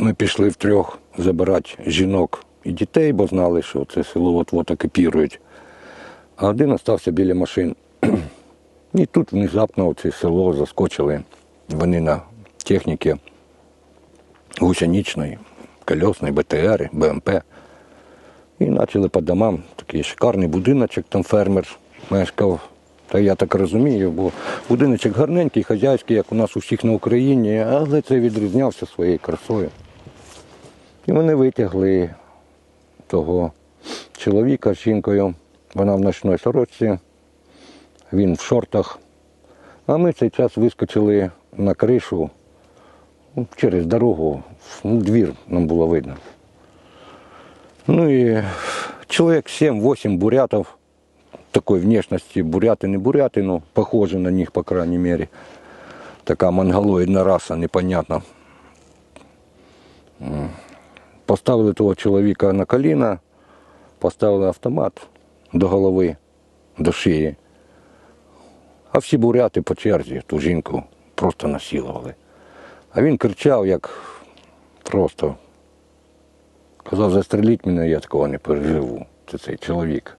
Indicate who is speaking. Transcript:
Speaker 1: Ми пішли втрьох забирати жінок і дітей, бо знали, що це село от-от окупірують. А один остався біля машин. І тут внезапно це село заскочили. Вони на техніці гусеничної, колесної, БТР, БМП. І почали по домам такий шикарний будиночок, там фермер мешкав. Та я так розумію, бо будиночок гарненький, хазяйський, як у нас у всіх на Україні, але це відрізнявся своєю красою. І вони витягли того чоловіка з жінкою. Вона в ночній сорочці, він в шортах. А ми цей час вискочили на кришу ну, через дорогу, ну, двір нам було видно. Ну и человек 7-8 бурятов такой внешности, буряты не буряты, но похожи на них, по крайней мере. Такая монголоидная раса, непонятно. Поставили того чоловіка на коліна, поставили автомат до голови, до шиї. А всі буряти по черзі ту жінку просто насилували. А він кричав, як просто Казав, застреліть мене, я такого не переживу. Це цей чоловік.